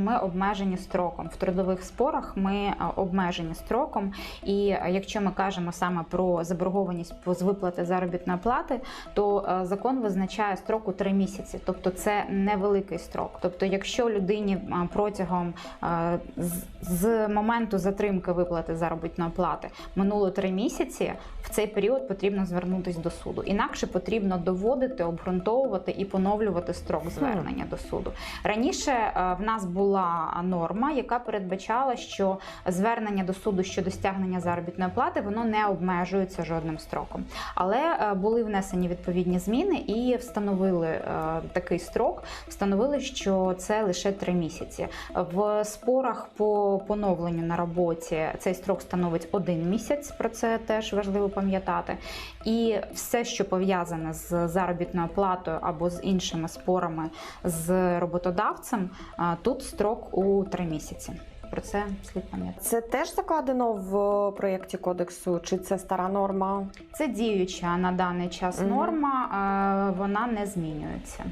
Ми обмежені строком в трудових спорах. Ми е, обмежені строком. І е, якщо ми кажемо саме про заборгованість з виплати заробітної плати, то е, закон визначає строк у три місяці, тобто це невеликий строк. Тобто, якщо людині протягом з моменту затримки виплати заробітної плати минуло три місяці, в цей період потрібно звернутися до суду. Інакше потрібно доводити, обґрунтовувати і поновлювати строк звернення до суду. Раніше е, в нас була норма, яка передбачала, що звернення до суду щодо стягнення заробітної плати воно не обмежується жодним строком. Але е, були внесені відповідні зміни і встановили е, такий строк. Встановили, що це лише три місяці. В спорах по поновленню на роботі цей строк становить один місяць. Про це теж важливо пам'ятати. І все, що пов'язане з заробітною платою або з іншими спорами з роботодавцем, тут строк у три місяці. Про це слід пам'ятати. Це теж закладено в проєкті кодексу, чи це стара норма? Це діюча на даний час норма, вона не змінюється.